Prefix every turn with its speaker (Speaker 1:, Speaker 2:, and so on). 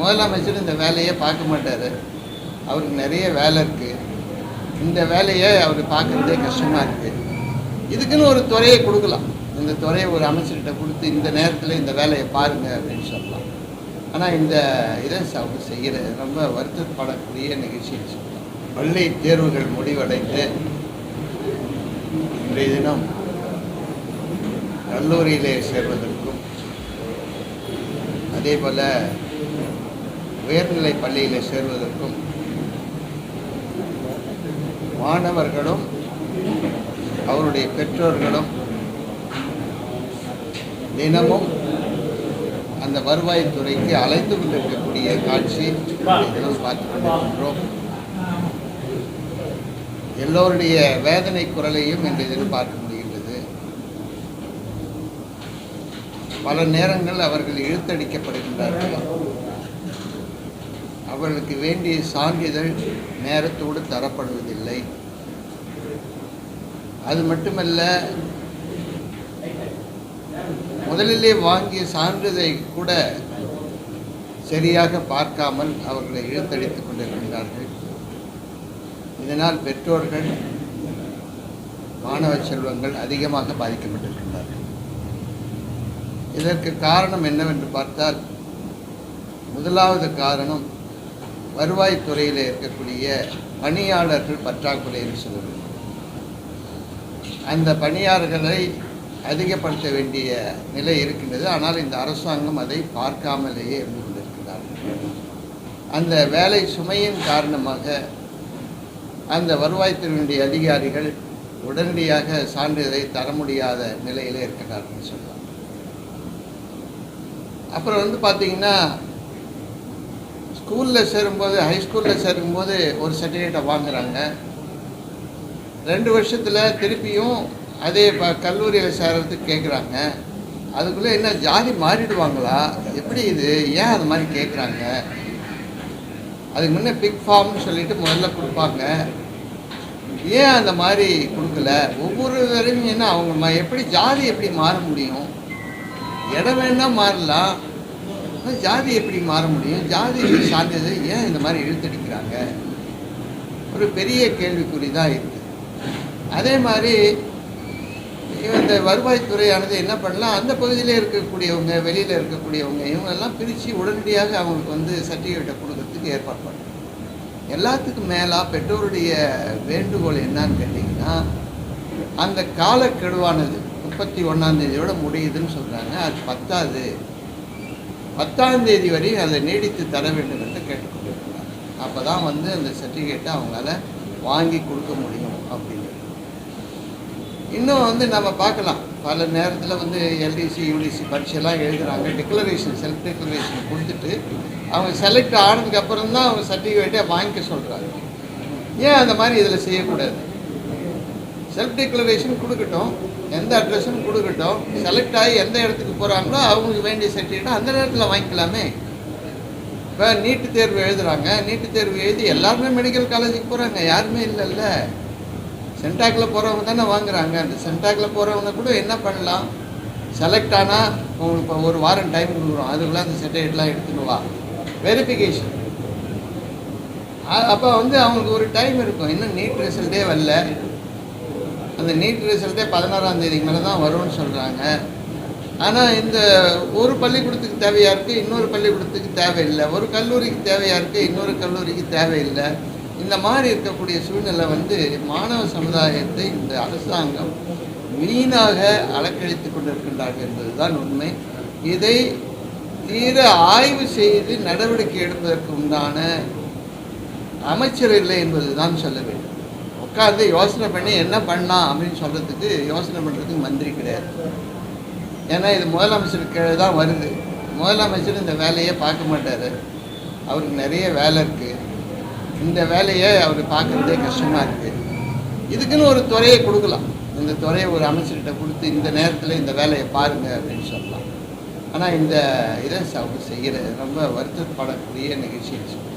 Speaker 1: முதலமைச்சர் இந்த வேலையை பார்க்க மாட்டார். அவருக்கு நிறைய வேலை இருக்குது இந்த வேலையை அவர் பார்க்குறதே கஷ்டமாக இருக்குது இதுக்குன்னு ஒரு துறையை கொடுக்கலாம். இந்த துறையை ஒரு அமைச்சர்கிட்ட கொடுத்து இந்த நேரத்தில் இந்த வேலையை பாருங்கள் அப்படின்னு சொல்லலாம். ஆனால் இந்த இதை அவங்க அவர் செய்கிற ரொம்ப வருத்தப்படக்கூடிய நிகழ்ச்சின்னு சொல்லலாம். பள்ளி தேர்வுகள் முடிவடைந்து இன்றைய தினம் கல்லூரியிலே சேர்வதற்கும் அதே போல் உயர்நிலை பள்ளியில் சேர்வதற்கும் மாணவர்களும் அவருடைய பெற்றோர்களும் தினமும் அந்த வருவாய்த்துறைக்கு அலைந்து கொண்டிருக்கக்கூடிய காட்சி தினம் பார்த்து கொண்டிருக்கின்றோம். எல்லோருடைய வேதனை குரலையும் இன்று தினம் பார்க்க முடிகின்றது. பல நேரங்கள் அவர்கள் இழுத்தடிக்கப்படுகின்றார்கள். அவர்களுக்கு வேண்டிய சான்றிதழ் நேரத்தோடு தரப்படுவதில்லை. அது மட்டுமல்ல முதலிலே வாங்கிய சான்றிதழை கூட சரியாக பார்க்காமல் அவர்களை இழுத்தடித்துக் கொண்டிருக்கின்றார்கள். இதனால் பெற்றோர்கள் மாணவ செல்வங்கள் அதிகமாக பாதிக்கப்பட்டிருக்கின்றார்கள். இதற்கு காரணம் என்னவென்று பார்த்தால் முதலாவது காரணம் வருவாய்த்துறையில் இருக்கக்கூடிய பணியாளர்கள் பற்றாக்குறை என்று அந்த பணியாளர்களை அதிகப்படுத்த வேண்டிய நிலை இருக்கின்றது. ஆனால் இந்த அரசாங்கம் அதை பார்க்காமலேயே இருந்து கொண்டிருக்கிறார்கள் அந்த வேலை சுமையின் காரணமாக அந்த வருவாய்த்துறையினுடைய அதிகாரிகள் உடனடியாக சான்றிதழை தர முடியாத நிலையிலே இருக்கிறார்கள் சொல்லலாம் அப்புறம் வந்து பார்த்தீங்கன்னா ஸ்கூலில் சேரும்போது ஹை ஸ்கூலில் சேரும்போது ஒரு சர்டிஃபிகேட்டை வாங்குறாங்க. ரெண்டு வருஷத்தில் திருப்பியும் அதே இப்போ கல்லூரியில் சேர்கிறதுக்கு கேட்குறாங்க அதுக்குள்ளே என்ன ஜாதி மாறிடுவாங்களா? எப்படி இது? ஏன் அது மாதிரி கேட்குறாங்க அதுக்கு முன்னே பிக் ஃபார்ம்னு சொல்லிட்டு முதல்ல கொடுப்பாங்க. ஏன் அந்த மாதிரி கொடுக்கல? ஒவ்வொருவரையும் என்ன அவங்க எப்படி ஜாதி எப்படி மாற முடியும்? இடம் வேணால் மாறலாம். ஜாதி எப்படி மாற முடியும்? ஜாதி சார்ந்ததை ஏன் இந்த மாதிரி இழுத்தடிக்கிறாங்க? ஒரு பெரிய கேள்விக்குறி தான் இருக்குது அதே மாதிரி இந்த வருவாய்த்துறையானது என்ன பண்ணலாம்? அந்த பகுதியில் இருக்கக்கூடியவங்க வெளியில் இருக்கக்கூடியவங்க இவங்கெல்லாம் பிரித்து உடனடியாக அவங்களுக்கு வந்து சர்டிஃபிகேட்டை கொடுக்கறதுக்கு ஏற்பாடு பண்ணணும். எல்லாத்துக்கும் மேலாக பெற்றோருடைய வேண்டுகோள் என்னன்னு கேட்டிங்கன்னா அந்த காலக்கெடுவானது முப்பத்தி ஒன்றாந்தேதியோட முடியுதுன்னு சொல்கிறாங்க அது பத்தாது. பத்தாம் தேதி வரை அதை நீடித்து தர வேண்டும் என்று கேட்டுக்கொண்டிருக்கிறாங்க அப்போ தான் வந்து அந்த சர்டிஃபிகேட்டை அவங்களால வாங்கி கொடுக்க முடியும் அப்படின்னு. இன்னும் வந்து நம்ம பார்க்கலாம். பல நேரத்தில் வந்து எல்டிசி யூடிசி பரீட்சைலாம் எழுதுகிறாங்க டிக்ளரேஷன் செல்ஃப் டிக்ளரேஷன் கொடுத்துட்டு அவங்க செலக்ட் ஆனதுக்கப்புறம் தான் அவங்க சர்டிஃபிகேட்டை வாங்கிக்க சொல்கிறாங்க ஏன் அந்த மாதிரி இதில் செய்யக்கூடாது? செல்ஃப் டிக்ளரேஷன் கொடுக்கட்டும். எந்த அட்ரஸும் கொடுக்கட்டும். செலக்ட் ஆகி எந்த இடத்துக்கு போகிறாங்களோ அவங்களுக்கு வேண்டிய சர்டிஃபிகேட் அந்த நேரத்தில் வாங்கிக்கலாமே. இப்போ நீட்டு தேர்வு எழுதுகிறாங்க நீட்டு தேர்வு எழுதி எல்லாருமே மெடிக்கல் காலேஜுக்கு போகிறாங்க யாருமே இல்லைல்ல. சென்டாக்கில் போகிறவங்க தானே வாங்குறாங்க. அந்த சென்டாக்கில் போகிறவங்க கூட என்ன பண்ணலாம்? செலக்ட் ஆனால் உங்களுக்கு இப்போ ஒரு வாரம் டைம் கொடுக்குறோம். அதுக்குள்ளே அந்த சர்டிஃபிகேட்லாம் எடுத்துன்னு வா. வெரிஃபிகேஷன் அப்போ வந்து அவங்களுக்கு ஒரு டைம் இருக்கும். இன்னும் நீட் ரிசல்ட்டே வரல. அந்த நீட் ரிசல்ட்டே பதினாறாம் தேதிக்கு மேலே தான் வரும்னு சொல்கிறாங்க ஆனால் இந்த ஒரு பள்ளிக்கூடத்துக்கு தேவையாக இருக்குது இன்னொரு பள்ளிக்கூடத்துக்கு தேவையில்லை. ஒரு கல்லூரிக்கு தேவையாக இருக்குது இன்னொரு கல்லூரிக்கு தேவையில்லை. இந்த மாதிரி இருக்கக்கூடிய சூழ்நிலை வந்து மாணவ சமுதாயத்தை இந்த அரசாங்கம் வீணாக அலக்கழித்து கொண்டிருக்கின்றார்கள் என்பதுதான் உண்மை. இதை தீர ஆய்வு செய்து நடவடிக்கை எடுப்பதற்கு உண்டான அமைச்சர் இல்லை என்பதுதான் சொல்ல வேண்டும். உட்காந்து யோசனை பண்ணி என்ன பண்ணலாம் அப்படின்னு சொல்கிறதுக்கு யோசனை பண்ணுறதுக்கு மந்திரி கிடையாது. ஏன்னா இது முதலமைச்சர் கீழே தான் வருது. முதலமைச்சர் இந்த வேலையை பார்க்க மாட்டார். அவருக்கு நிறைய வேலை இருக்குது இந்த வேலையை அவர் பார்க்குறதே கஷ்டமாக இருக்குது இதுக்குன்னு ஒரு துறையை கொடுக்கலாம். இந்த துறையை ஒரு அமைச்சர்கிட்ட கொடுத்து இந்த நேரத்தில் இந்த வேலையை பாருங்கள் அப்படின்னு சொல்லலாம். ஆனால் இந்த இதை அவர் செய்கிற ரொம்ப வருத்தப்படக்கூடிய நிகழ்ச்சியை சொல்லலாம்.